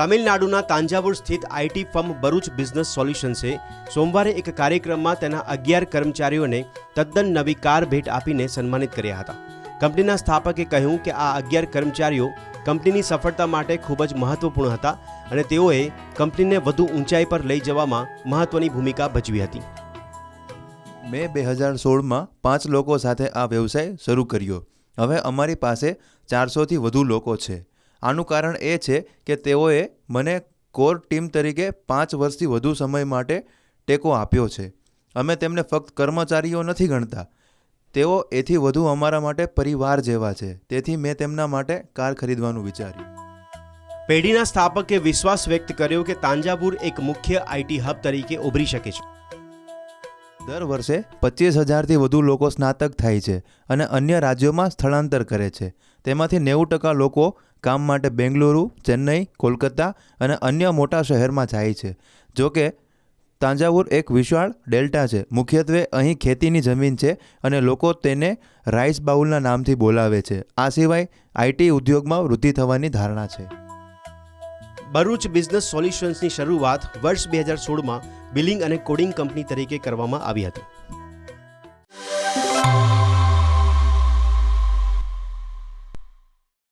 તમિલનાડુના તાંજાવુર સ્થિત IT firm Bharuch business સોલ્યુશન્સે સોમવારે એક કાર્યક્રમમાં તેના અગિયાર કર્મચારીઓને તદ્દન નવી કાર ભેટ આપીને સન્માનિત કર્યા હતા. કંપનીના સ્થાપકે કહ્યું કે આ અગિયાર કર્મચારીઓ કંપનીની સફળતા માટે ખૂબ જ મહત્વપૂર્ણ હતા અને તેઓએ કંપનીને વધુ ઊંચાઈ પર લઈ જવામાં મહત્વની ભૂમિકા ભજવી હતી. મેં બે હજાર સોળમાં પાંચ લોકો સાથે આ વ્યવસાય શરૂ કર્યો. હવે અમારી પાસે ચારસોથી વધુ લોકો છે. આનું કારણ એ છે કે તેઓએ મને કોર ટીમ તરીકે પાંચ વર્ષથી વધુ સમય માટે ટેકો આપ્યો છે. અમે તેમને ફક્ત કર્મચારીઓ નથી ગણતા. તેઓ એથી વધુ અમારા માટે પરિવાર જેવા છે. તેથી મેં તેમના માટે કાર ખરીદવાનું વિચાર્યું. પેઢીના સ્થાપકે વિશ્વાસ વ્યક્ત કર્યો કે તાંજાવુર એક મુખ્ય આઈટી હબ તરીકે ઉભરી શકે છે. દર વર્ષે પચીસ હજારથી વધુ લોકો સ્નાતક થાય છે અને અન્ય રાજ્યોમાં સ્થળાંતર કરે છે. તેમાંથી નેવું ટકા લોકો કામ માટે બેંગલુરુ, ચેન્નઈ, કોલકાતા અને અન્ય મોટા શહેરમાં જાય છે. જો કે, તાંજાવુર એક વિશાળ ડેલ્ટા છે. મુખ્યત્વે અહીં ખેતીની જમીન છે અને લોકો તેને રાઈસ બાઉલના નામથી બોલાવે છે. આ સિવાય આઈટી ઉદ્યોગમાં વૃદ્ધિ થવાની ધારણા છે. ભરૂચ બિઝનેસ સોલ્યુશન્સની શરૂઆત વર્ષ બે હજાર સોળમાં બિલિંગ અને કોડિંગ કંપની તરીકે કરવામાં આવી હતી.